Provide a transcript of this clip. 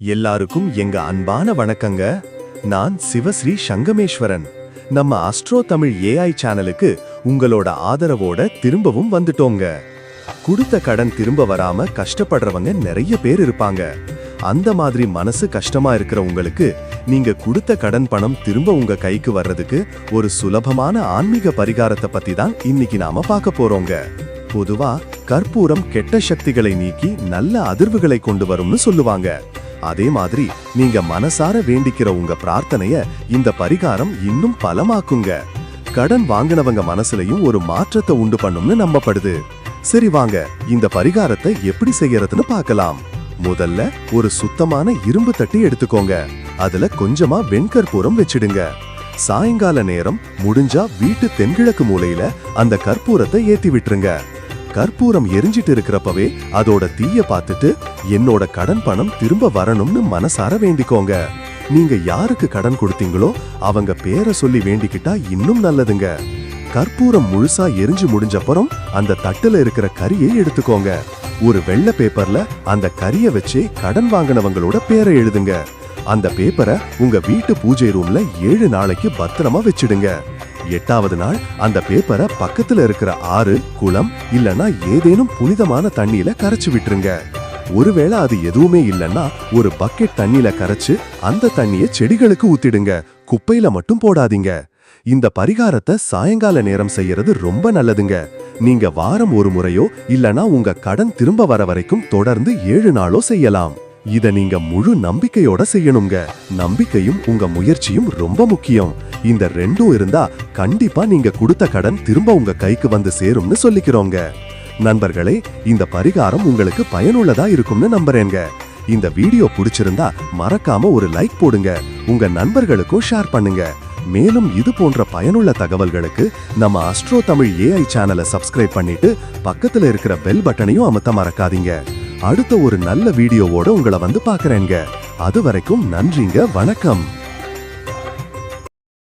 எல்லாருக்கும் எங்க அன்பான வணக்கங்க. நான் சிவஸ்ரீ சங்கமேஸ்வரன். நம்ம அஸ்ட்ரோ தமிழ் ஏஐ சேனலுக்கு உங்களோட ஆதரவோட திரும்பவும் வந்துட்டோங்க. கொடுத்த கடன் திரும்ப வராம கஷ்டப்படுறவங்க நிறைய பேர் இருப்பாங்க. அந்த மாதிரி மனசு கஷ்டமா இருக்கிற உங்களுக்கு நீங்க கொடுத்த கடன் பணம் திரும்ப உங்க கைக்கு வர்றதுக்கு ஒரு சுலபமான ஆன்மீக பரிகாரத்தை பத்தி தான் இன்னைக்கு நாம பார்க்க போறோங்க. பொதுவா கற்பூரம் கெட்ட சக்திகளை நீக்கி நல்ல அதிர்வுகளை கொண்டு வரும்னு சொல்லுவாங்க. அதே மாதிரி நீங்க மனசார வேண்டிக்கிற உங்க பிரார்த்தனைய இந்த பரிகாரம் இன்னும் பலமாக்குங்க. கடன் வாங்கினவங்க மனசுலயும் ஒரு மாற்றத்தை உண்டு பண்ணும்னு நம்பப்படுது. சரி வாங்க இந்த பரிகாரத்தை எப்படி செய்யறதுன்னு பார்க்கலாம் முதல்ல ஒரு சுத்தமான இரும்பு தட்டி எடுத்துக்கோங்க. அதுல கொஞ்சமா வெண்கற்பூரம் வச்சிடுங்க. சாயங்கால நேரம் முடிஞ்சா வீட்டு தென்கிழக்கு மூலையில அந்த கற்பூரத்தை ஏத்தி விட்டுருங்க. கற்பூரம் எரிஞ்சிட்டு இருக்கிறப்பவே அதோட தீய பார்த்துட்டு என்னோட கடன் பணம் திரும்ப வரணும்னு மனசார வேண்டிக்கோங்க. நீங்க யாருக்கு கடன் கொடுத்தீங்களோ அவங்க பேரை சொல்லி வேண்டிக்கிட்டா இன்னும் நல்லதுங்க. கற்பூரம் முழுசா எரிஞ்சு முடிஞ்சப்புறம் அந்த தட்டுல இருக்கிற கரியை எடுத்துக்கோங்க. ஒரு வெள்ளை பேப்பர்ல அந்த கரியை வச்சு கடன் வாங்கினவங்களோட பேரை எழுதுங்க. அந்த பேப்பரை உங்க வீட்டு பூஜை ரூம்ல ஏழு நாளைக்கு பத்திரமா வச்சிடுங்க. எட்டாவது நாள் அந்த பேப்பரை பக்கத்துல இருக்கிற ஆறு குளம் இல்லனா ஏதேனும் புனிதமான தண்ணியில கரைச்சு விட்டுருங்க. ஒருவேளை அது எதுவுமே இல்லைன்னா ஒரு பக்கெட் தண்ணியில கரைச்சு அந்த தண்ணிய செடிகளுக்கு ஊத்திடுங்க. குப்பையில மட்டும் போடாதீங்க. இந்த பரிகாரத்தை சாயங்கால நேரம் செய்யறது ரொம்ப நல்லதுங்க. நீங்க வாரம் ஒரு முறையோ இல்லனா உங்க கடன் திரும்ப வர வரைக்கும் தொடர்ந்து ஏழு நாளோ செய்யலாம். இத நீங்க முழு நம்பிக்கையோட செய்யணுங்க. நம்பிக்கையும் உங்க முயற்சியும் ரொம்ப முக்கியம். இந்த ரெண்டும் இருந்தா கண்டிப்பா நீங்க கொடுத்த கடன் திரும்ப உங்க கைக்கு வந்து சேரும்னு சொல்லிக்கிறோங்க. நண்பர்களே இந்த பரிகாரம் உங்களுக்கு பயனுள்ளதா இருக்கும்னு நம்புறேங்க. இந்த வீடியோ பிடிச்சிருந்தா மறக்காம ஒரு லைக் போடுங்க. உங்க நண்பர்களுக்கும் ஷேர் பண்ணுங்க. மேலும் இது போன்ற பயனுள்ள தகவல்களுக்கு நம்ம அஸ்ட்ரோ தமிழ் ஏஐ சேனலை சப்ஸ்கிரைப் பண்ணிட்டு பக்கத்துல இருக்கிற பெல் பட்டனையும் அமுத்த மறக்காதீங்க. அடுத்த ஒரு நல்ல வீடியோவோட உங்களை வந்து பார்க்கறேங்க அது வரைக்கும் நன்றிங்க வணக்கம்.